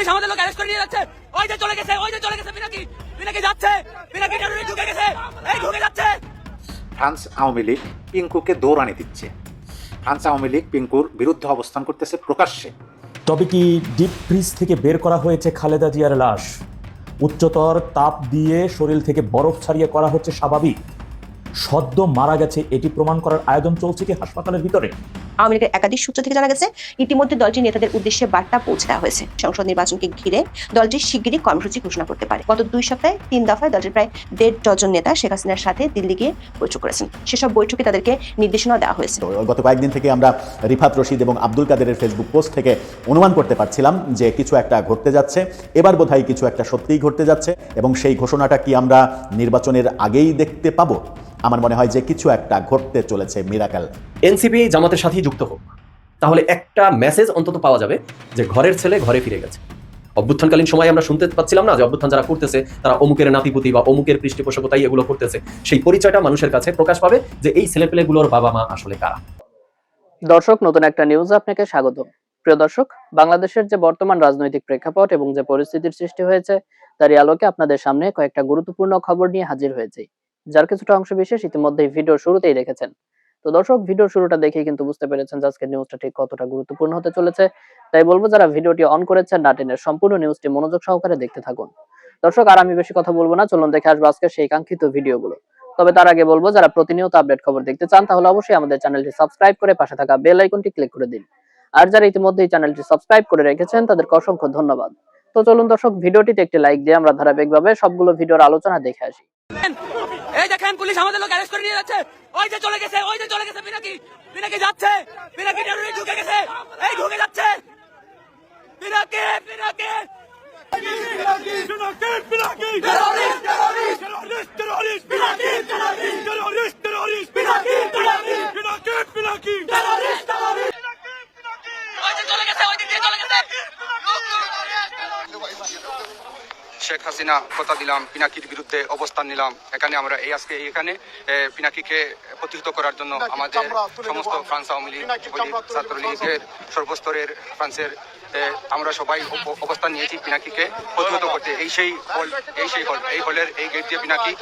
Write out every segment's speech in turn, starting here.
Police আমাদের লোক arrest করে নিয়ে যাচ্ছে। ওই যে চলে গেছে ওই যে চলে গেছে পিনাকি। পিনাকি যাচ্ছে পিনাকি টেরোরিস্ট ঢুকে গেছে এই ঢুকে যাচ্ছে। ফ্রান্স আওয়ামী লীগ পিঙ্কুকে দৌড়ানি দিচ্ছে। ফ্রান্স আওয়ামী লীগ পিঙ্কুর বিরুদ্ধে অবস্থান করতেছে প্রকাশ্যে। তবে কি ডিপ ফ্রিজ থেকে বের করা হয়েছে খালেদা জিয়ার লাশ? উচ্চতর তাপ দিয়ে শরীর থেকে বরফ ছাড়িয়ে করা হচ্ছে স্বাভাবিক। সদ্য মারা গেছে এটি প্রমাণ করার আয়োজন চলছে কি হাসপাতালের ভিতরে? আওয়ামী লীগের একাধিক সূত্র থেকে জানা গেছে ইতিমধ্যে দলটির নেতাদের উদ্দেশ্যে বার্তা পৌঁছে দেওয়া হয়েছে। সংসদ নির্বাচনকে ঘিরে দলটি শিগগিরই কর্মসূচি ঘোষণা করতে পারে। গত দুই সপ্তাহে তিন দফায় দলটির প্রায় দেড় ডজন নেতা শেখ হাসিনার সাথে দিল্লি গিয়ে বৈঠক করেছেন। সেসব বৈঠকে তাদেরকে নির্দেশনা দেওয়া হয়েছে। গত কয়েকদিন থেকে আমরা রিফাত রশিদ এবং আব্দুল কাদেরের ফেসবুক পোস্ট থেকে অনুমান করতে পারছিলাম যে কিছু একটা ঘটতে যাচ্ছে। এবার বোধহয় কিছু একটা সত্যিই ঘটতে যাচ্ছে এবং সেই ঘোষণাটা কি আমরা নির্বাচনের আগেই দেখতে পাবো? আমার মনে হয় যে কিছু একটা ঘটতে চলেছে মিরাকাল। এনসিপি জামাতের সাথেই যুক্ত হোক। তাহলে একটা মেসেজ অন্তত পাওয়া যাবে যে ঘরের ছেলে ঘরে ফিরে গেছে। অভ্যুত্থানকালীন সময় আমরা শুনতে পাচ্ছিলাম না যে অভ্যুত্থান যারা করতেছে তারা অমুকের নাতিপুতি বা অমুকের পৃষ্ঠপোষকতাই এগুলো করতেছে। সেই পরিচয়টা মানুষের কাছে প্রকাশ পাবে যে এই ছেলেপেলেগুলোর বাবা মা আসলে কারা। দর্শক নতুন একটা নিউজ আপনাকে স্বাগত। প্রিয় দর্শক বাংলাদেশের যে বর্তমান রাজনৈতিক প্রেক্ষাপট এবং যে পরিস্থিতির সৃষ্টি হয়েছে তারই আলোকে আপনাদের সামনে কয়েকটা গুরুত্বপূর্ণ খবর নিয়ে হাজির হয়েছি। যার কিছুটা অংশ বিশেষ ইতিমধ্যে ভিডিওর শুরুতেই রেখেছেন তো দর্শক, ভিডিওর শুরুটা দেখেই কিন্তু বুঝতে পেরেছেন যে আজকের নিউজটা ঠিক কতটা গুরুত্বপূর্ণ হতে চলেছে। তাই বলব, যারা ভিডিওটি অন করেছেন নাটেনের সম্পূর্ণ নিউজটি মনোযোগ সহকারে দেখতে থাকুন। দর্শক, আর আমি বেশি কথা বলব না, চলুন দেখে আসব আজকে সেই কাঙ্ক্ষিত ভিডিওগুলো। তবে তার আগে বলব, যারা প্রতিনিয়ত আপডেট খবর দেখতে চান, তাহলে অবশ্যই আমাদের চ্যানেলটি সাবস্ক্রাইব করে পাশে থাকা বেল আইকনটি ক্লিক করে দিন। আর যারা ইতিমধ্যে চ্যানেলটি সাবস্ক্রাইব করে রেখেছেন, তাদেরকে অসংখ্য ধন্যবাদ। তো চলুন দর্শক, ভিডিওটিতে একটি লাইক দিয়ে আমরা ধারাবাহিকভাবে সবগুলো ভিডিওর আলোচনা দেখে আসি। পুলিশ আমাদের লোক অ্যারেস্ট করে নিয়ে যাচ্ছে। ওই যে চলে গেছে ওই যে চলে গেছে পিনাকি পিনাকি যাচ্ছে। পিনাকি টেরোরিস্ট ঢুকে গেছে। এই ঢুকে যাচ্ছে। পিনাকি পিনাকি ওই যে চলে গেছে ওই দিক দিয়ে চলে গেছে। শেখ হাসিনা কথা দিলাম পিনাকির বিরুদ্ধে অবস্থান নিলাম। এখানে আমরা এই আজকে এখানে পিনাকিকে প্রতিহত করার জন্য আমাদের সমস্ত ফ্রান্স আওয়ামী লীগ ছাত্রলীগের সর্বস্তরের ফ্রান্সের আমরা সবাই অবস্থান নিয়েছি পিনাকিকে প্রতিহত করতে। এই সেই হল, এই সেই হল, এই হলের এই গেট দিয়ে পিনাকি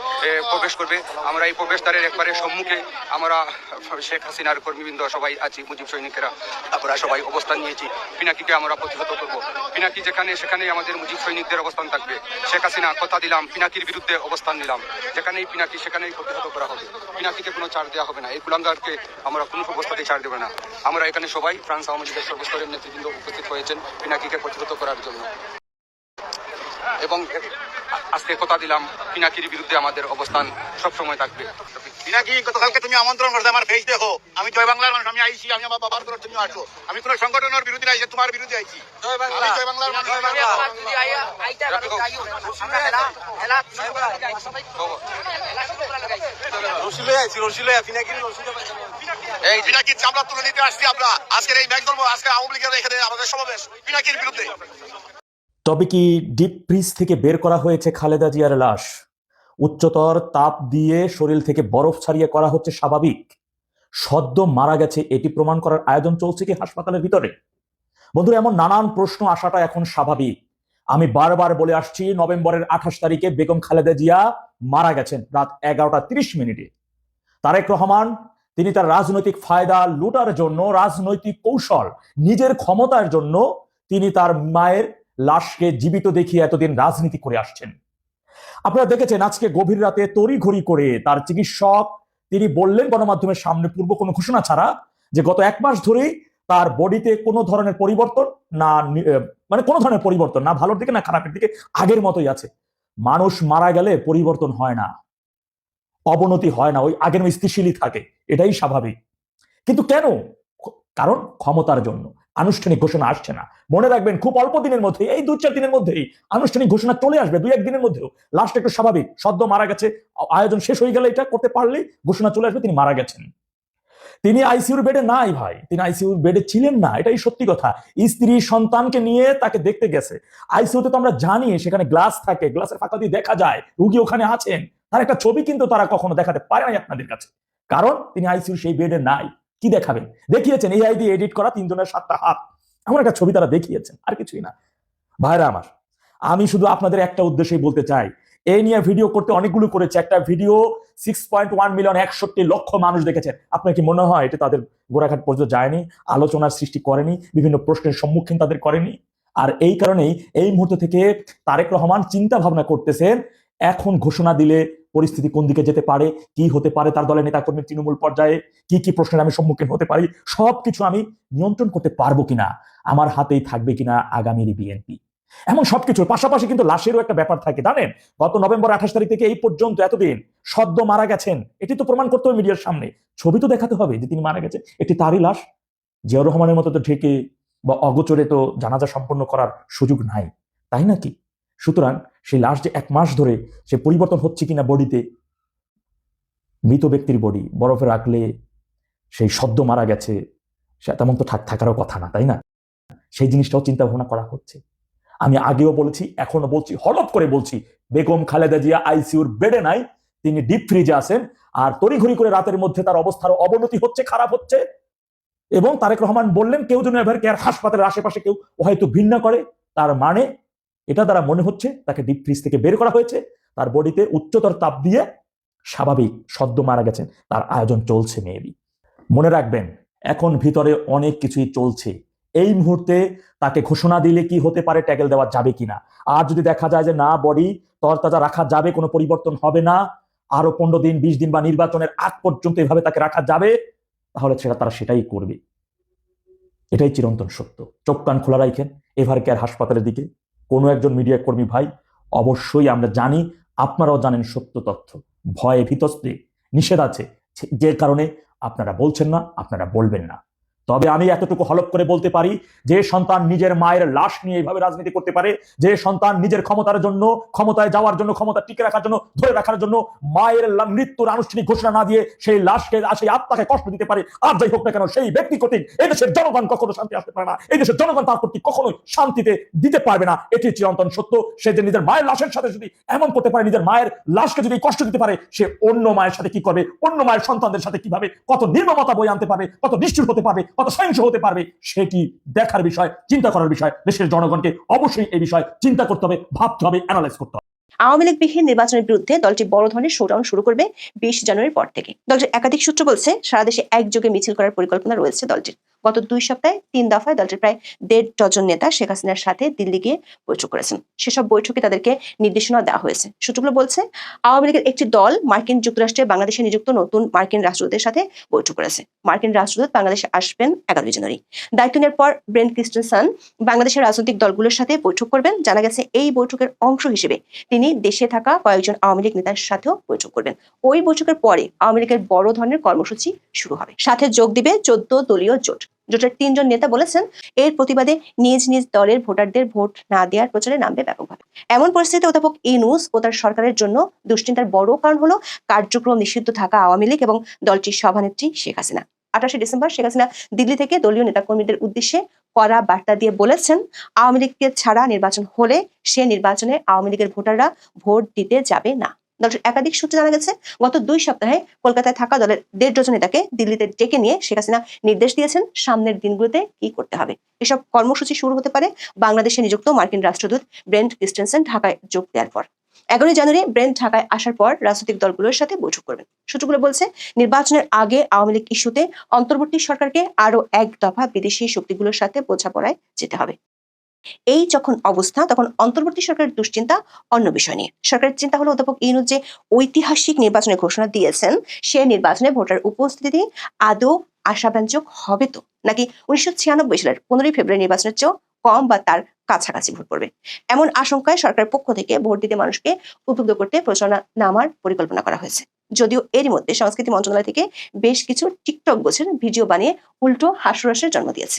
প্রবেশ করবে। আমরা এই প্রবেশদ্বারের একবারে সম্মুখে আমরা, শেখ হাসিনার কর্মীবৃন্দ সবাই আছি, মুজিব সৈনিকেরা, আমরা সবাই অবস্থান নিয়েছি। পিনাকিকে আমরা প্রতিহত করব। পিনাকি যেখানে সেখানে আমাদের মুজিব সৈনিকদের অবস্থান থাকবে। শেখ হাসিনা, কথা দিলাম, পিনাকির বিরুদ্ধে অবস্থান নিলাম। যেখানেই পিনাকি, সেখানেই প্রতিহত করা হবে। পিনাকিকে কোনো ছাড় দেওয়া হবে না। এই কুলাঙ্গারকে আমরা কোনো অবস্থাতেই ছাড় দেবে না। আমরা এখানে সবাই, ফ্রান্স আওয়ামী লীগের সর্বস্তরের নেতৃবৃন্দ উপস্থিত হয়েছেন। পিনাকিকে প্রতিহত করার জন্য। এবং আজকে কথা দিলাম পিনাকির বিরুদ্ধে আমাদের অবস্থান সবসময় থাকবে। পিনাকি গতকালকে তুমি আমন্ত্রণ করতে আমার ফেস দেখো। আমি জয় বাংলার মানুষ আমি আইছি আমি আমার বাবার তুমি আসো আমি কোন সংগঠনের বিরোধী আইছি তোমার বিরোধী আইছি। আমি জয় বাংলার মানুষ এই পিনাকির চামড়া তুলে নিতে আসছি আমরা। আজকের এই ব্যাগ ধরবো আজকে আওয়ামী লীগের এখানে আমাদের সমাবেশ। পিনাকির বিরুদ্ধে। তবে কি ডিপ ফ্রিজ থেকে বের করা হয়েছে খালেদা জিয়ার লাশ? উচ্চতর তাপ দিয়ে শরীর থেকে বরফ ছাড়িয়ে করা হচ্ছে স্বাভাবিক। সদ্য মারা গেছে এটি প্রমাণ করার আয়োজন চলছে কি হাসপাতালের ভিতরে? বন্ধুরা এমন নানান প্রশ্ন আসাটা এখন স্বাভাবিক। আমি বারবার বলে আসছি নভেম্বরের আঠাশ তারিখে বেগম খালেদা জিয়া মারা গেছেন রাত এগারোটা তিরিশ মিনিটে। তারেক রহমান তিনি তার রাজনৈতিক ফায়দা লুটার জন্য, রাজনৈতিক কৌশল নিজের ক্ষমতার জন্য তিনি তার মায়ের লাশকে জীবিত দেখিয়ে এতদিন রাজনীতি করে আসছেন। আপনারা দেখেছেন আজকে গভীর রাতে তড়িঘড়ি করে তার চিকিৎসক, তিনি বললেন গণমাধ্যমের সামনে পূর্ব কোনো ঘোষণা ছাড়া যে গত এক মাস ধরেই তার বডিতে কোনো ধরনের পরিবর্তন না মানে কোনো ধরনের পরিবর্তন না, ভালোর দিকে না খারাপের দিকে আগের মতোই আছে। মানুষ মারা গেলে পরিবর্তন হয় না। অবনতি হয় না, ওই আগের স্থিতিশীলই থাকে, এটাই স্বাভাবিক। কিন্তু কেন? কারণ ক্ষমতার জন্য, আনুষ্ঠানিক ঘোষণা আসছে না। মনে রাখবেন, খুব অল্প দিনের মধ্যে এই দু চার দিনের মধ্যেই আনুষ্ঠানিক ঘোষণা চলে আসবে, দুই একদিনের মধ্যেও। লাস্ট একটু স্বাভাবিক, সদ্য মারা গেছে, আয়োজন শেষ হয়ে গেলে এটা করতে পারলেই ঘোষণা চলে আসবে, তিনি মারা গেছেন। তিনি আইসিইউর বেডে নাই ভাই, তিনি আইসিইউর বেডে ছিলেন না, এটাই সত্যি কথা। স্ত্রী সন্তানকে নিয়ে তাকে দেখতে গেছে। আইসিইউতে তো আমরা জানি, সেখানে গ্লাস থাকে, গ্লাসের ফাঁকা দিয়ে দেখা যায়, রুগী ওখানে আছেন। তার একটা ছবি কিন্তু তারা কখনো দেখাতে পারে নাই আপনাদের কাছে। কারণ তিনি আইসিইউর সেই বেডে নাই। কি দেখাবেন? দেখিয়েছেন এআই দিয়ে এডিট করা তিনজনের সাতটা হাত। এমন একটা ছবি তারা দেখিয়েছেন, আর কিছুই না। ভাইরা আমার, আমি শুধু আপনাদের একটা উদ্দেশ্যেই বলতে চাই। এই নিয়ে ভিডিও করতে অনেকগুলো করেছে। একটা video six point one million একষট্টি লক্ষ মানুষ দেখেছেন। আপনার কি মনে হয় এটা তাদের গোড়াঘাট পর্যন্ত যায়নি? আলোচনার সৃষ্টি করেনি? বিভিন্ন প্রশ্নের সম্মুখীন তাদের করেনি? আর এই কারণেই এই মুহূর্ত থেকে তারেক রহমান চিন্তা ভাবনা করতেছেন এখন ঘোষণা দিলে পরিস্থিতি কোন দিকে যেতে পারে, কি হতে পারে তার দলের নেতাকর্মী তৃণমূল পর্যায়ে, কি কি প্রশ্নের আমি সম্মুখীন হতে পারি, সবকিছু আমি নিয়ন্ত্রণ করতে পারব কিনা, আমার হাতেই থাকবে কিনা আগামীর বিএনপি। এমন সবকিছুর পাশাপাশি কিন্তু লাশেরও একটা ব্যাপার থাকে, জানেন? গত নভেম্বর আঠাশ তারিখ থেকে এই পর্যন্ত এতদিন সদ্য মারা গেছেন, এটি তো প্রমাণ করতে হবে মিডিয়ার সামনে, ছবি তো দেখাতে হবে যে তিনি মারা গেছেন একটি তারই লাশ। জিয়াউর রহমানের মতো তো ঢেকে বা অগোচরে তো জানাজা সম্পন্ন করার সুযোগ নাই, তাই নাকি? সুতরাং সেই লাশ যে এক মাস ধরে সে পরিবর্তন হচ্ছে কিনা বডিতে মৃত ব্যক্তির বডি বরফে রাখলে সেই সদ্য মারা গেছে, সে তেমন তো থাক- থাকারও কথা না, তাই না? সেই জিনিসটাও চিন্তা ভাবনা করা হচ্ছে। আমি আগেও বলেছি এখনও বলছি হলপ করে বলছি, বেগম খালেদা জিয়া আইসিউর বেডে নাই, তিনি ডিপ ফ্রিজে আছেন, আর তড়িঘড়ি করে রাতের মধ্যে তার অবস্থার অবনতি হচ্ছে, খারাপ হচ্ছে, এবং তারেক রহমান বললেন, কেউ যেন এভার কেয়ার হাসপাতালের আশেপাশে কেউ হয়তো ভিন্ন করে, তার মানে এটা দ্বারা মনে হচ্ছে তাকে ডিপ ফ্রিজ থেকে বের করা হয়েছে। তার বডিতে উচ্চতর তাপ দিয়ে স্বাভাবিক সদ্য মারা গেছেন। তার আয়োজন চলছে মেবি মনে রাখবেন, এখন ভিতরে অনেক কিছুই চলছে। এই মুহূর্তে তাকে ঘোষণা দিলে কি হতে পারে, ট্যাগেল দেওয়া যাবে কিনা? আর যদি দেখা যায় যে না বডি তরতাজা রাখা যাবে, কোনো পরিবর্তন হবে না, আরও পনেরো দিন, বিশ দিন বা নির্বাচনের আগ পর্যন্ত এভাবে তাকে রাখা যাবে, তাহলে সেটা তারা সেটাই করবে। এটাই চিরন্তন সত্য। চোখ কান খোলা রাখেন এভার কেয়ার হাসপাতালের দিকে কোনো একজন মিডিয়া কর্মী, ভাই, অবশ্যই আমরা জানি, আপনারাও জানেন সত্য তথ্য। ভয়ে ভীতস্তে নিষেধ আছে। যে কারণে আপনারা বলছেন না, আপনারা বলবেন না। তবে আমি এতটুকু হলপ করে বলতে পারি, যে সন্তান নিজের মায়ের লাশ নিয়ে এইভাবে রাজনীতি করতে পারে, যে সন্তান নিজের ক্ষমতার জন্য, ক্ষমতায় যাওয়ার জন্য, ক্ষমতা টিকে রাখার জন্য, ধরে রাখার জন্য মায়ের মৃত্যুর আনুষ্ঠানিক ঘোষণা না দিয়ে সেই লাশকে সেই আত্মাকে কষ্ট দিতে পারে। আর যাই হোক না কেন, সেই ব্যক্তি কর্তৃক এই দেশের জনগণ কখনো শান্তি আসতে পারে না। এই দেশের জনগণ তার প্রতি কখনোই শান্তিতে দিতে পারবে না। এটি চিরন্তন সত্য। সে যে নিজের মায়ের লাশের সাথে যদি এমন করতে পারে, নিজের মায়ের লাশকে যদি কষ্ট দিতে পারে, সে অন্য মায়ের সাথে কি করবে? অন্য মায়ের সন্তানদের সাথে কীভাবে? কত নির্মমতা বই আনতে পারবে? কত নিষ্ঠুর হতে পারবে? কত সহিংস হতে পারবে সেটি দেখার বিষয়, চিন্তা করার বিষয়। দেশের জনগণকে অবশ্যই এই বিষয় চিন্তা করতে হবে, ভাবতে হবে অ্যানালাইজ করতে হবে। আওয়ামী লীগ বিহীন নির্বাচনের বিরুদ্ধে দলটি বড় ধরনের শোডাউন শুরু করবে বিশ জানুয়ারির পর থেকে। দলটির একাধিক সূত্র বলছে, সারা দেশে একযোগে মিছিল করার পরিকল্পনা রয়েছে দলটির। গত দুই সপ্তাহে তিন দফায় দলটির প্রায় দেড় ডজন নেতা শেখ হাসিনার সাথে দিল্লি গিয়ে বৈঠক করেছেন। সেসব বৈঠকে তাদেরকে নির্দেশনা দেওয়া হয়েছে। সূত্রগুলো বলছে, আওয়ামী লীগের একটি দল মার্কিন যুক্তরাষ্ট্রে বাংলাদেশে নিযুক্ত নতুন মার্কিন রাষ্ট্রদূতের সাথে বৈঠক করেছে। মার্কিন রাষ্ট্রদূত বাংলাদেশে আসবেন এগারোই জানুয়ারি। দায়িত্ব নেওয়ার পর ব্রেন ক্রিস্টেনসন বাংলাদেশের রাজনৈতিক দলগুলোর সাথে বৈঠক করবেন। জানা গেছে, এই বৈঠকের অংশ হিসেবে তিনি দেশে থাকা কয়েকজন আওয়ামী লীগ নেতার সাথেও বৈঠক করবেন। ওই বৈঠকের পরে আওয়ামী লীগের বড় ধরনের কর্মসূচি শুরু হবে। সাথে যোগ দিবে চোদ্দ দলীয় জোট। জোটের তিনজন নেতা বলেছেন, এর প্রতিবাদে নিজ নিজ দলের ভোটারদের ভোট না দেওয়ার প্রচারে নামবে ব্যাপকভাবে। এমন পরিস্থিতিতে অধ্যাপক ইনুস ও তার সরকারের জন্য দুশ্চিন্তার বড় কারণ হলো কার্যক্রম নিষিদ্ধ থাকা আওয়ামী লীগ এবং দলটির সভানেত্রী শেখ হাসিনা। আঠাশে ডিসেম্বর শেখ হাসিনা দিল্লি থেকে দলীয় নেতাকর্মীদের উদ্দেশ্যে কড়া বার্তা দিয়ে বলেছেন, আওয়ামী লীগকে ছাড়া নির্বাচন হলে সে নির্বাচনে আওয়ামী লীগের ভোটাররা ভোট দিতে যাবে না। দলটির একাধিক সূত্রে জানা গেছে, গত দুই সপ্তাহে কলকাতায় থাকা দলের দেড় ডজন নেতাকে দিল্লিতে ডেকে নিয়ে শেখ হাসিনা নির্দেশ দিয়েছেন সামনের দিনগুলোতে কি করতে হবে। এসব কর্মসূচি শুরু হতে পারে বাংলাদেশে নিযুক্ত মার্কিন রাষ্ট্রদূত ব্রেন্ট ক্রিস্টেনসেন ঢাকায় যোগ দেওয়ার পর। এগারোই জানুয়ারি ব্রেন্ট ঢাকায় আসার পর রাজনৈতিক দলগুলোর সাথে বৈঠক করবেন। সূত্রগুলো বলছে, নির্বাচনের আগে আওয়ামী লীগ ইস্যুতে অন্তর্বর্তী সরকারকে আরও এক দফা বিদেশি শক্তিগুলোর সাথে বোঝাপড়ায় যেতে হবে। এই যখন অবস্থা, তখন অন্তর্বর্তী সরকারের দুশ্চিন্তা অন্য বিষয় নিয়ে। সরকারের চিন্তা হলো অধ্যাপক ইনুজ যে ঐতিহাসিক নির্বাচনের ঘোষণা দিয়েছেন, সে নির্বাচনে ভোটার উপস্থিতি আদৌ আশাব্যঞ্জক হবে তো? নাকি উনিশশো ছিয়ানব্বই সালের পনেরোই ফেব্রুয়ারি নির্বাচনের চেয়েও কম বা তার কাছাকাছি ভোট পড়বে? এমন আশঙ্কায় সরকারের পক্ষ থেকে ভোট দিতে মানুষকে উদ্বুদ্ধ করতে প্রচারণা নামার পরিকল্পনা করা হয়েছে। যদিও এরই মধ্যে সংস্কৃতি মন্ত্রণালয় থেকে বেশ কিছু টিকটক গোছের ভিডিও বানিয়ে উল্টো হাস্যরসের জন্ম দিয়েছে।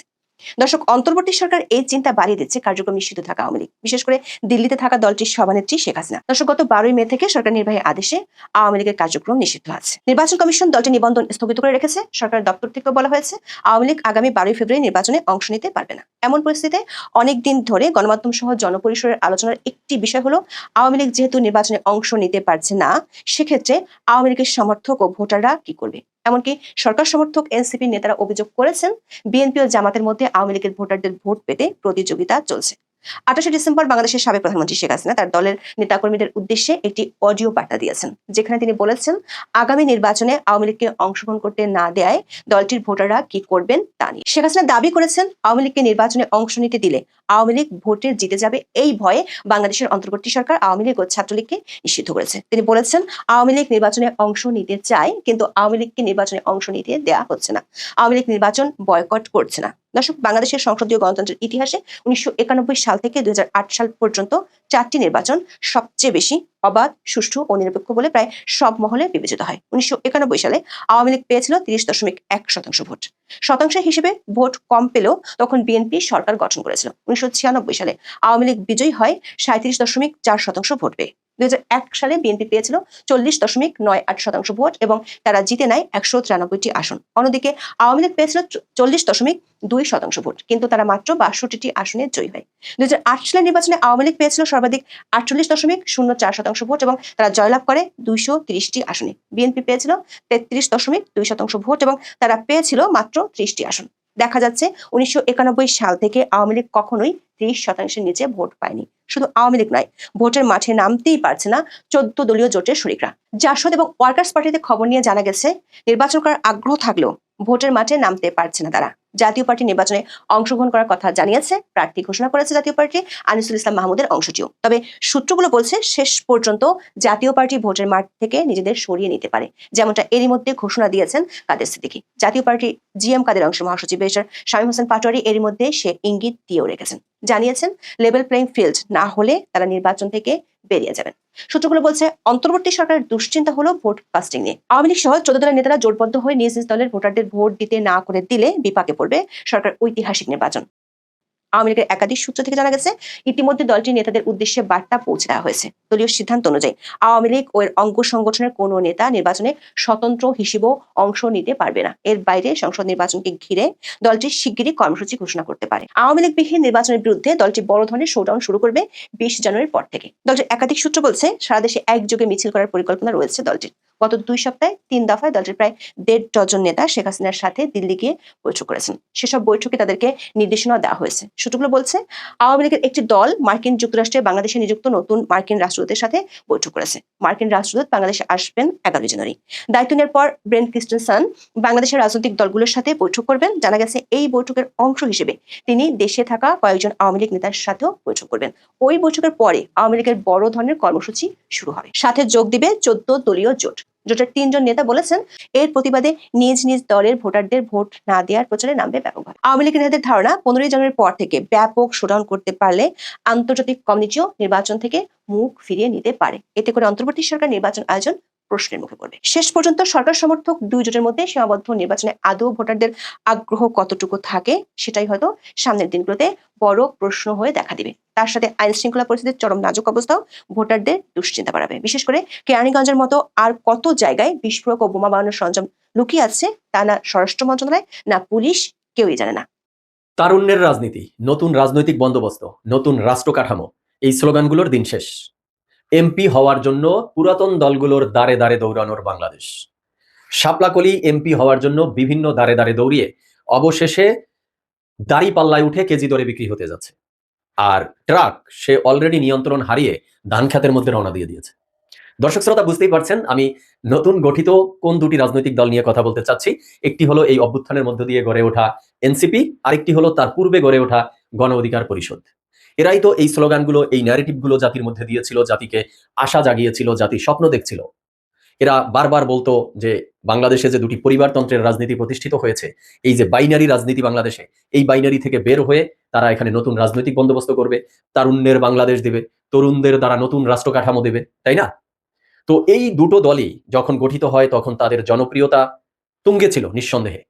দর্শক, অন্তর্বর্তী সরকার এই চিন্তা বাড়িয়ে দিচ্ছে কার্যক্রম নিষিদ্ধ থাকা আওয়ামী লীগ, বিশেষ করে দিল্লিতে থাকা দলটির সভানেত্রী শেখ হাসিনা। দর্শক, গত বারোই মে থেকে সরকার নির্বাহী আদেশে আওয়ামী লীগের কার্যক্রম নিষিদ্ধ আছে। নির্বাচন কমিশন দলটি নিবন্ধন স্থগিত করে রেখেছে। সরকার দপ্তর থেকে বলা হয়েছে, আওয়ামী লীগ আগামী বারোই ফেব্রুয়ারি নির্বাচনে অংশ নিতে পারবে না। এমন পরিস্থিতিতে অনেক দিন ধরে গণমাধ্যম সহ জনপরিসরের আলোচনার একটি বিষয় হলো, আওয়ামী লীগ যেহেতু নির্বাচনে অংশ নিতে পারছে না, সেক্ষেত্রে আওয়ামী লীগের সমর্থক ও ভোটাররা কি করবে? এমনকি সরকার সমর্থক এনসিপি নেতারা অভিযোগ করেছেন, বিএনপি ও জামাতের মধ্যে আওয়ামী লীগের ভোটারদের ভোট পেতে প্রতিযোগিতা চলছে। আঠাশে ডিসেম্বর বাংলাদেশের সাবেক প্রধানমন্ত্রী শেখ হাসিনা তার দলের নেতাকর্মীদের উদ্দেশ্যে একটি অডিও বার্তা দিয়েছেন, যেখানে তিনি বলেছেন, আগামী নির্বাচনে আওয়ামী লীগকে অংশগ্রহণ করতে না দেয় দলটির ভোটাররা কি করবেন তা নিয়ে। শেখ হাসিনা দাবি করেছেন, আওয়ামী লীগকে নির্বাচনে অংশ নিতে দিলে আওয়ামী লীগ ভোটে জিতে যাবে এই ভয়ে বাংলাদেশের অন্তর্বর্তী সরকার আওয়ামী লীগ ও ছাত্রলীগকে নিষিদ্ধ করেছে। তিনি বলেছেন, আওয়ামী লীগ নির্বাচনে অংশ নিতে চায়, কিন্তু আওয়ামী লীগকে নির্বাচনে অংশ নিতে দেয়া হচ্ছে না। আওয়ামী লীগ নির্বাচন বয়কট করছে না। দর্শক, বাংলাদেশের সংসদীয় গণতন্ত্রের ইতিহাসে উনিশশো একানব্বই সাল থেকে দুই সাল পর্যন্ত চারটি নির্বাচন সবচেয়ে বেশি অবাধ, সুষ্ঠু ও নিরপেক্ষ বলে প্রায় সব মহলে বিবেচিত হয়। উনিশশো একানব্বই সালে আওয়ামী লীগ পেয়েছিল তিরিশ দশমিক এক শতাংশ ভোট। শতাংশ হিসেবে ভোট কম পেলেও তখন বিএনপি সরকার গঠন করেছিল। উনিশশো ছিয়ানব্বই সালে আওয়ামী লীগ বিজয়ী হয় সাঁত্রিশ দশমিক চার শতাংশ ভোট পেয়ে। এক সালে বিএনপি পেয়েছিল চল্লিশ দশমিক নয় আট শতাংশ ভোট এবং তারা জিতে নেয় একশো তিরানব্বইটি আসন। অন্যদিকে আওয়ামী লীগ পেয়েছিল চল্লিশ দশমিক দুই শতাংশ ভোট, কিন্তু তারা মাত্র বাষট্টিটি আসনে জয়ী হয়। দুই হাজার আট সালের নির্বাচনে আওয়ামী লীগ পেয়েছিল সর্বাধিক আটচল্লিশ দশমিক শূন্য চার শতাংশ ভোট এবং তারা জয়লাভ করে দুইশো তিরিশটি আসনে। বিএনপি পেয়েছিল তেত্রিশ দশমিক দুই শতাংশ ভোট এবং তারা পেয়েছিল মাত্র ত্রিশটি আসন। দেখা যাচ্ছে উনিশশো একানব্বই সাল থেকে আওয়ামী লীগ কখনোই ত্রিশ শতাংশের নিচে ভোট পায়নি। শুধু আওয়ামী লীগ নয়, ভোটের মাঠে নামতেই পারছে না চোদ্দ দলীয় জোটের শরিকরা। জাসদ এবং ওয়ার্কার্স পার্টিতে খবর নিয়ে জানা গেছে, নির্বাচন করার আগ্রহ থাকলেও ভোটের মাঠে নামতে পারছে না তারা। জাতীয় পার্টি নির্বাচনে অংশগ্রহণ করার কথা জানিয়েছে, প্রার্থী ঘোষণা করেছে জাতীয় পার্টি, আনিসুল ইসলাম মাহমুদের অংশটিও। তবে সূত্রগুলো বলছে, শেষ পর্যন্ত জাতীয় পার্টি ভোটের মাঠ থেকে নিজেদের সরিয়ে নিতে পারে, যেমনটা এরই মধ্যে ঘোষণা দিয়েছেন কাদের সিদ্দিকি। জাতীয় পার্টি জিএম কাদের অংশ মহাসচিব শামীম হোসেন পাটোয়ারি এরই মধ্যে সে ইঙ্গিত দিয়েও রেখেছেন। জানিয়েছেন, লেভেল প্লেইং ফিল্ড না হলে তারা নির্বাচন থেকে বেরিয়ে যাবেন। সূত্রগুলো বলছে, অন্তর্বর্তী সরকারের দুশ্চিন্তা হলো ভোট কাস্টিং নিয়ে। আওয়ামী লীগ সহ চোদ্দ দলের নেতারা জোটবদ্ধ হয়ে নিজ নিজ দলের ভোটারদের ভোট দিতে না করে দিলে বিপাকে পড়বে সরকার ঐতিহাসিক নির্বাচন। আওয়ামী লীগের একাধিক সূত্র থেকে জানা গেছে, ইতিমধ্যে দলটির নেতাদের উদ্দেশ্যে বার্তা পৌঁছে দেওয়া হয়েছে। দলীয় সিদ্ধান্ত অনুযায়ী, আওয়ামী লীগ ও এর অঙ্গ সংগঠনের কোনো নেতা নির্বাচনে স্বতন্ত্র হিসেবেও অংশ নিতে পারবে না। এর বাইরে সংসদ নির্বাচনকে ঘিরে দলটি শিগগিরই কর্মসূচি ঘোষণা করতে পারে। আওয়ামী লীগ বিহীন নির্বাচনের বিরুদ্ধে দলটি বড় ধরনের শোডাউন শুরু করবে বিশ জানুয়ারির পর থেকে। দলটির একাধিক সূত্র বলছে, সারা দেশে একযোগে মিছিল করার পরিকল্পনা রয়েছে দলটির। গত দুই সপ্তাহে তিন দফায় দলটির প্রায় দেড় ডজন নেতা শেখ হাসিনার সাথে দিল্লি গিয়ে বৈঠক করেছেন। সেসব বৈঠকে তাদেরকে নির্দেশনা দেওয়া হয়েছে। সূত্রগুলো বলছে, আওয়ামী লীগের একটি দল মার্কিন যুক্তরাষ্ট্রে বাংলাদেশে নিযুক্ত নতুন মার্কিন রাষ্ট্রদূতের সাথে বৈঠক করেছে। মার্কিন রাষ্ট্রদূত বাংলাদেশে আসবেন এগারো জানুয়ারি। দায়িত্ব নেওয়ার পর ব্রেন ক্রিস্টেনসন বাংলাদেশের রাজনৈতিক দলগুলোর সাথে বৈঠক করবেন। জানা গেছে, এই বৈঠকের অংশ হিসেবে তিনি দেশে থাকা কয়েকজন আওয়ামী লীগ নেতার সাথেও বৈঠক করবেন। ওই বৈঠকের পরে আওয়ামী লীগের বড় ধরনের কর্মসূচি শুরু হবে। সাথে যোগ দিবে চোদ্দ দলীয় জোট। জোটের তিনজন নেতা বলেছেন, এর প্রতিবাদে নিজ নিজ দলের ভোটারদের ভোট না দেওয়ার প্রচারে নামবে ব্যাপকভাবে আওয়ামী লীগ নেতাদের ধারণা, পনেরোই জানুয়ারির পর থেকে ব্যাপক শোডাউন করতে পারলে আন্তর্জাতিক কমিটিও নির্বাচন থেকে মুখ ফিরিয়ে নিতে পারে। এতে করে অন্তর্বর্তী সরকার নির্বাচন আয়োজন প্রশ্নের মুখে পড়বে। শেষ পর্যন্ত সরকার সমর্থক দুই মধ্যে সীমাবদ্ধ নির্বাচনে আদৌ ভোটারদের আগ্রহ কতটুকু থাকে, সেটাই হয়তো সামনের দিনগুলোতে বড় প্রশ্ন হয়ে দেখা দিবে। তার সাথে আইন শৃঙ্খলা পরিস্থিতির চরম নাজুক অবস্থাও ভোটারদের দুশ্চিন্তা বাড়াবে। বিশেষ করে কেরানীগঞ্জের মতো আর কত জায়গায় বিস্ফোরক ও বোমা বানানোর সরঞ্জাম লুকিয়ে আছে, তা না স্বরাষ্ট্র মন্ত্রণালয়, না পুলিশ, কেউই জানে না। তারুণ্যের রাজনীতি, নতুন রাজনৈতিক বন্দোবস্ত, নতুন রাষ্ট্র কাঠামো এই স্লোগানগুলোর দিন শেষ। এমপি হওয়ার জন্য পুরাতন দলগুলোর দাঁড়ে দাঁড়ে দৌড়ানোর বাংলাদেশ। শাপলাকলি এমপি হওয়ার জন্য বিভিন্ন দাঁড়ে দাঁড়ে দৌড়িয়ে অবশেষে দাড়ি পাল্লায় উঠে কেজি দরে বিক্রি হতে যাচ্ছে। আর ট্রাক, সে অলরেডি নিয়ন্ত্রণ হারিয়ে ধান খাতের মধ্যে রওনা দিয়ে দিয়েছে। দর্শক শ্রোতা, বুঝতেই পারছেন, আমি নতুন গঠিত কোন দুটি রাজনৈতিক দল নিয়ে কথা বলতে চাচ্ছি। একটি হলো এই অভ্যুত্থানের মধ্য দিয়ে গড়ে ওঠা এনসিপি, আরেকটি হলো তার পূর্বে গড়ে ওঠা গণ অধিকার পরিষদ। এরাই তো এই স্লোগানগুলো, এই ন্যারেটিভগুলো জাতির মধ্যে দিয়েছিল, জাতিকে আশা জাগিয়েছিল, জাতি স্বপ্ন দেখছিল। এরা বারবার বলতো যে বাংলাদেশে যে দুটি পরিবারতন্ত্রের রাজনীতি প্রতিষ্ঠিত হয়েছে, এই যে বাইনারি রাজনীতি বাংলাদেশে, এই বাইনারি থেকে বের হয়ে তারা এখানে নতুন রাজনৈতিক বন্দোবস্ত করবে তারুণ্যের বাংলাদেশ দেবে, তরুণদের দ্বারা নতুন রাষ্ট্র কাঠামো দেবে, তাই না? তো এই দুটো দলই যখন গঠিত হয়, তখন তাদের জনপ্রিয়তা তুঙ্গে ছিল নিঃসন্দেহে।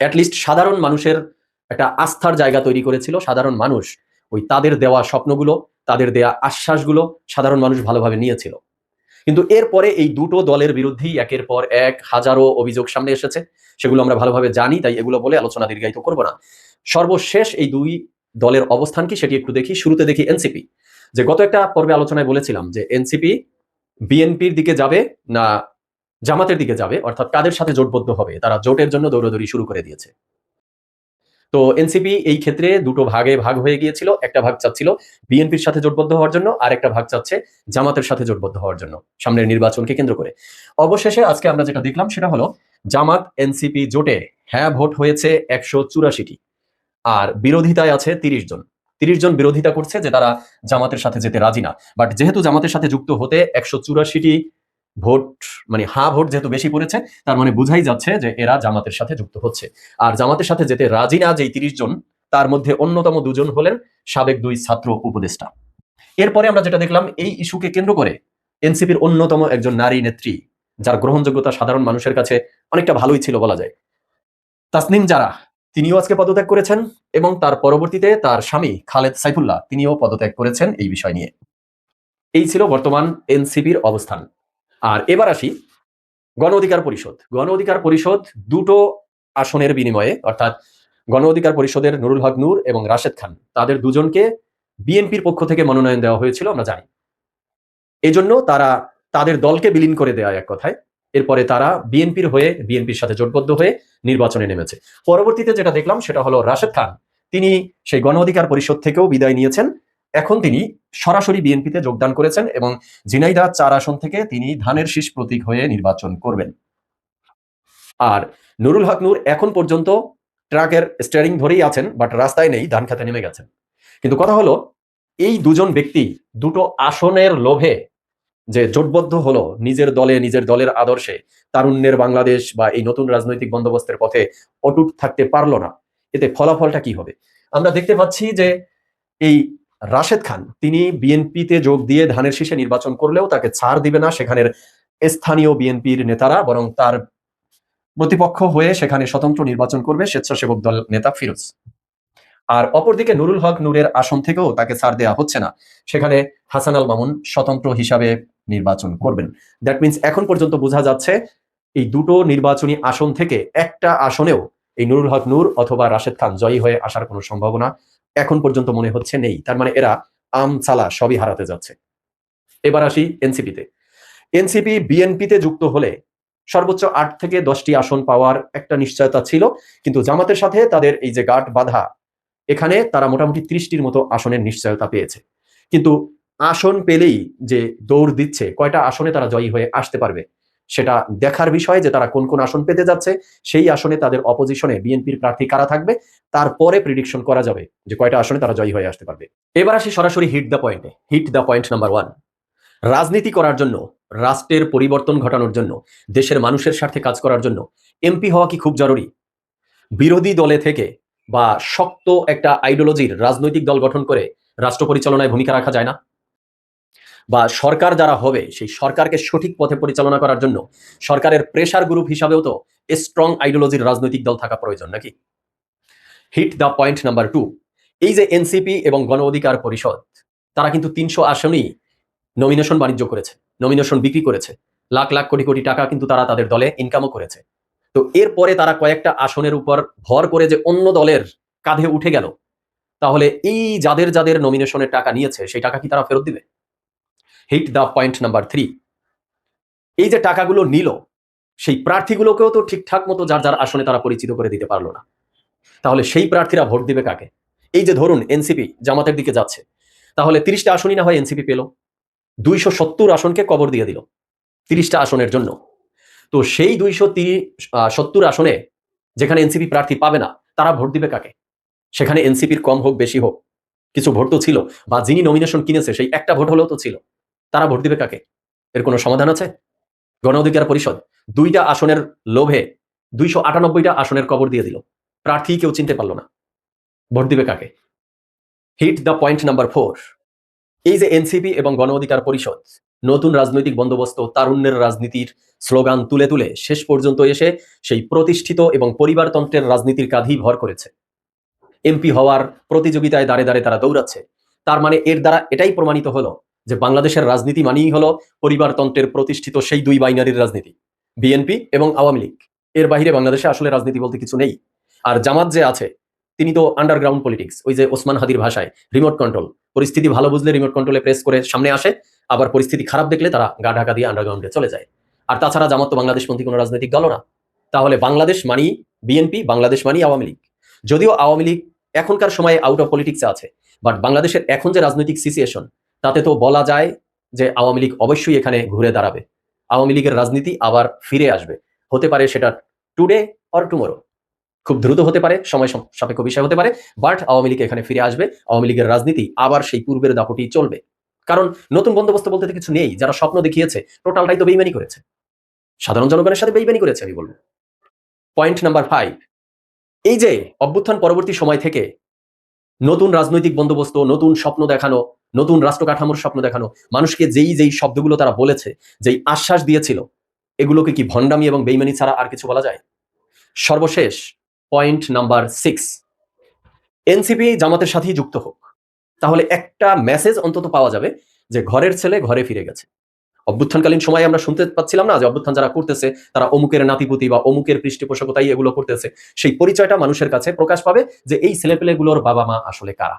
অ্যাটলিস্ট সাধারণ মানুষের একটা আস্থার জায়গা তৈরি করেছিল, সাধারণ মানুষ ওই তাদের দেওয়া স্বপ্নগুলো, তাদের দেয়া আশ্বাসগুলো সাধারণ মানুষ ভালোভাবে নিয়েছিল। কিন্তু এরপরে এই দুটো দলের বিরুদ্ধেই একের পর এক হাজারো অভিযোগ সামনে এসেছে। সেগুলো আমরা ভালোভাবে জানি, তাই এগুলো বলে আলোচনা দীর্ঘায়িত করব না। সর্বশেষ এই দুই দলের অবস্থান কি সেটি একটু দেখি। শুরুতে দেখি এনসিপি। যে গত একটা পর্বে আলোচনায় বলেছিলাম যে এনসিপি বিএনপির দিকে যাবে না জামাতের দিকে যাবে, অর্থাৎ কাদের সাথে জোটবদ্ধ হবে, তারা জোটের জন্য দৌড়দৌড়ি শুরু করে দিয়েছে। তো এনসিপি এই ক্ষেত্রে দুটো ভাগে ভাগ হয়ে গিয়েছিল। একটা ভাগ চাচ্ছিল বিএনপির সাথে জোটবদ্ধ হওয়ার জন্য, আর একটা ভাগ চাচ্ছে জামাতের সাথে জোটবদ্ধ হওয়ার জন্য, সামনের নির্বাচনকে কেন্দ্র করে। অবশেষে আজকে আমরা যেটা দেখলাম সেটা হলো জামাত এনসিপি জোটে হ্যাঁ ভোট হয়েছে একশো চুরাশিটি, আর বিরোধিতায় আছে তিরিশ জন। তিরিশ জন বিরোধিতা করছে যে তারা জামাতের সাথে যেতে রাজি না। বাট যেহেতু জামাতের সাথে যুক্ত হতে একশো চুরাশিটি ভোট মানে হা ভোট যেহেতু বেশি পড়েছে, তার মানে বোঝাই যাচ্ছে যে এরা জামাতের সাথে যুক্ত হচ্ছে। আর জামাতের সাথে যেতে রাজি না যেই তিরিশ জন, তার মধ্যে অন্যতম দুজন হলেন সাবেক দুই ছাত্র উপদেষ্টা। এরপরে আমরা যেটা দেখলাম, এই ইস্যুকে কেন্দ্র করে এনসিপির অন্যতম একজন নারী নেত্রী, যার গ্রহণযোগ্যতা সাধারণ মানুষের কাছে অনেকটা ভালোই ছিল বলা যায়। তাসনিম যারা তিনিও আজকে পদত্যাগ করেছেন এবং তার পরবর্তীতে তার স্বামী খালেদ সাইফুল্লাহ, তিনিও পদত্যাগ করেছেন এই বিষয় নিয়ে। এই ছিল বর্তমান এনসিপির অবস্থান। আর এবার আসি গণ অধিকার পরিষদ। গণ অধিকার পরিষদ দুটো আসনের বিনিময়ে, অর্থাৎ গণ অধিকার পরিষদের নুরুল হক নূর এবং রাশেদ খান, তাদের দুজনকে বিএনপির পক্ষ থেকে মনোনয়ন দেওয়া হয়েছিল, আমরা জানি। এজন্য তারা তাদের দলকে বিলীন করে দেওয়া এক কথায়। এরপরে তারা বিএনপির হয়ে, বিএনপির সাথে জোটবদ্ধ হয়ে নির্বাচনে নেমেছে। পরবর্তীতে যেটা দেখলাম সেটা হলো রাশেদ খান। তিনি সেই গণ অধিকার পরিষদ থেকেও বিদায় নিয়েছেন। এখন তিনি সরাসরি বিএনপিতে যোগদান করেছেন এবং ঝিনাইদহ চার আসন থেকে তিনি ধানের শীষ প্রতীক হয়ে নির্বাচন করবেন। আর নুরুল হক নূর এখন পর্যন্ত ট্রাকের স্টিয়ারিং ধরেই আছেন, বাট রাস্তায় নেই, ধান খেতে নেমে গেছেন। কিন্তু কথা হলো, এই দুজন ব্যক্তি দুটো আসনের লোভে যে জোটবদ্ধ হলো নিজের দলে, নিজের দলের আদর্শে, তারুণ্যের বাংলাদেশ বা এই নতুন রাজনৈতিক বন্দোবস্তের পথে অটুট থাকতে পারল না। এতে ফলাফলটা কি হবে? আমরা দেখতে পাচ্ছি যে এই রাশেদ খান। তিনি বিএনপিতে যোগ দিয়ে ধানের শীষে নির্বাচন করলেও তাকে ছাড় দিবে না সেখানের স্থানীয় বিএনপির নেতারা, বরং তার প্রতিপক্ষ হয়ে সেখানে স্বতন্ত্র নির্বাচন করবে স্বেচ্ছাসেবক দল নেতা ফিরোজ। আর অপরদিকে নুরুল হক নূরের আসন থেকেও তাকে ছাড় দেওয়া হচ্ছে না। সেখানে হাসান আল মামুন স্বতন্ত্র হিসাবে নির্বাচন করবেন। দ্যাট মিন্স এখন পর্যন্ত বোঝা যাচ্ছে এই দুটো নির্বাচনী আসন থেকে একটা আসনেও এই নুরুল হক নূর অথবা রাশেদ খান জয়ী হয়ে আসার কোনো সম্ভাবনা এখন পর্যন্ত মনে হচ্ছে নেই। তার মানে এরা আম, সালা সবই হারাতে যাচ্ছে। এবার আসি এনসিপিতে এনসিপি বিএনপিতে যুক্ত হলে সর্বোচ্চ আট থেকে দশটি আসন পাওয়ার একটা নিশ্চয়তা ছিল, কিন্তু জামাতের সাথে তাদের এই যে গাঁট বাঁধা, এখানে তারা মোটামুটি ত্রিশটির মতো আসনের নিশ্চয়তা পেয়েছে। কিন্তু আসন পেলেই যে দৌড় দিচ্ছে, কয়টা আসনে তারা জয়ী হয়ে আসতে পারবে? সেটা দেখার বিষয় যে তারা কোন কোন আসন পেতে যাচ্ছে। সেই আসনে তাদের অপোজিশনে বিএনপির প্রার্থী কারা থাকবে? তারপরে প্রিডিকশন করা যাবে যে কয়টা আসনে তারা জয়ী হয়ে আসতে পারবে। এবার আসি সরাসরি হিট দ্য পয়েন্টে hit the point number one রাজনীতি করার জন্য, রাষ্ট্রের পরিবর্তন ঘটানোর জন্য, দেশের মানুষের স্বার্থে কাজ করার জন্য এমপি হওয়া কি খুব জরুরি? বিরোধী দলে থেকে বা শক্ত একটা আইডিওলজির রাজনৈতিক দল গঠন করে রাষ্ট্র পরিচালনায় ভূমিকা রাখা যায় না। বা সরকার যারা হবে, সেই সরকারকে সঠিক পথে পরিচালনা করার জন্য সরকারের প্রেসার গ্রুপ হিসাবেও তো স্ট্রং আইডিওলজির রাজনৈতিক দল থাকা প্রয়োজন নাকি? Hit the point number two এই যে এনসিপি এবং গণ অধিকার পরিষদ, তারা কিন্তু তিনশো আসনেই নমিনেশন বাণিজ্য করেছে নমিনেশন বিক্রি করেছে। লাখ লাখ কোটি কোটি টাকা কিন্তু তারা তাদের দলে ইনকামও করেছে। তো এরপরে তারা কয়েকটা আসনের উপর ভর করে যে অন্য দলের কাঁধে উঠে গেল, তাহলে এই যাদের যাদের নমিনেশনের টাকা নিয়েছে, সেই টাকা কি তারা ফেরত দিবে? Hit the point number three এই যে টাকাগুলো নিল, সেই প্রার্থীগুলোকেও তো ঠিকঠাক মতো যার যার আসনে তারা পরিচিত করে দিতে পারল না। তাহলে সেই প্রার্থীরা ভোট দিবে কাকে? এই যে ধরুন এনসিপি জামাতের দিকে যাচ্ছে, তাহলে তিরিশটা আসনই না হয় এনসিপি পেল? দুইশো সত্তর আসনকে কবর দিয়ে দিল, তিরিশটা আসনের জন্য। তো সেই দুইশো সত্তর আসনে যেখানে এনসিপি প্রার্থী পাবে না, তারা ভোট দিবে কাকে? সেখানে এনসিপির কম হোক, বেশি হোক, কিছু ভোট তো ছিল, বা যিনি নমিনেশন কিনেছে, সেই একটা ভোট হলেও তো ছিল। তারা ভোট দিবে কাকে? এর কোনো সমাধান আছে? গণ অধিকার পরিষদ দুইটা আসনের লোভে দুইশো আটানব্বইটা আসনের কবর দিয়ে দিল। প্রার্থী কেউ চিনতে পারল না। ভোট দিবে কাকে? Hit the point number four. এই যে এনসিপি এবং গণ অধিকার পরিষদ, নতুন রাজনৈতিক বন্দোবস্ত তারুণ্যের রাজনীতির স্লোগান তুলে তুলে শেষ পর্যন্ত এসে সেই প্রতিষ্ঠিত এবং পরিবারতন্ত্রের রাজনীতির কাঁধেই ভর করেছে। এমপি হওয়ার প্রতিযোগিতায় দাঁড়ে দাঁড়ে তারা দৌড়াচ্ছে। তার মানে এর দ্বারা এটাই প্রমাণিত হলো যে বাংলাদেশের রাজনীতি মানেই হলো পরিবারতন্ত্রের প্রতিষ্ঠিত সেই দুই বাইনারির রাজনীতি, বিএনপি এবং আওয়ামী লীগ। এর বাইরে বাংলাদেশে আসলে রাজনীতি বলতে কিছু নেই। আর জামাত যে আছে, তিনি তো আন্ডারগ্রাউন্ড পলিটিক্স ওই যে ওসমান হাদির ভাষায় রিমোট কন্ট্রোল পরিস্থিতি ভালো বুঝলে রিমোট কন্ট্রোলে প্রেস করে সামনে আসে, আবার পরিস্থিতি খারাপ দেখলে তারা গা ঢাকা দিয়ে আন্ডারগ্রাউন্ডে চলে যায়। আর তাছাড়া জামাত তো বাংলাদেশপন্থী কোনো রাজনৈতিক দলও না। তাহলে বাংলাদেশ মানি বিএনপি, বাংলাদেশ মানি আওয়ামী লীগ। যদিও আওয়ামী লীগ এখনকার সময়ে আউট অফ পলিটিক্সে আছে বাট বাংলাদেশের এখন যে রাজনৈতিক সিচুয়েশন তাতে তো বলা যায় যে আওয়ামী লীগ অবশ্যই এখানে ঘুরে দাঁড়াবে। আওয়ামী লীগের রাজনীতি আবার ফিরে আসবে। হতে পারে সেটা টুডে অর টুমোরো খুব দ্রুত হতে পারে, সময় সম- সাপেক্ষ বিষয় হতে পারে বাট আওয়ামী লীগ এখানে ফিরে আসবে, আওয়ামী লীগের রাজনীতি আবার সেই পূর্বের দাপটি চলবে। কারণ নতুন বন্দোবস্ত বলতে তো কিছু নেই, যারা স্বপ্ন দেখিয়েছে টোটালটাই তো বেইমানি করেছে। সাধারণ জনগণের সাথে বেইমানি করেছে, আমি বলব। পয়েন্ট নাম্বার ফাইভ এই যে অভ্যুত্থান পরবর্তী সময় থেকে নতুন রাজনৈতিক বন্দোবস্ত, নতুন স্বপ্ন দেখানো নতুন রাষ্ট্র কাঠামোর স্বপ্ন দেখানো, মানুষকে যেই যেই শব্দগুলো তারা বলেছে, যেই আশ্বাস দিয়েছিল, এগুলোকে কি ভণ্ডামি এবং বেইমানি ছাড়া আর কিছু বলা যায়? সর্বশেষ পয়েন্ট নাম্বার সিক্স এনসিপি জামাতের সাথেই যুক্ত হোক। তাহলে একটা মেসেজ অন্তত পাওয়া যাবে যে ঘরের ছেলে ঘরে ফিরে গেছে। অভ্যুত্থানকালীন সময়ে আমরা শুনতে পাচ্ছিলাম না যে অভ্যুত্থান যারা করতেছে, তারা অমুকের নাতিপুতি বা অমুকের পৃষ্ঠপোষকতাই এগুলো করতেছে। সেই পরিচয়টা মানুষের কাছে প্রকাশ পাবে যে এই ছেলেপেলেগুলোর বাবা মা আসলে কারা?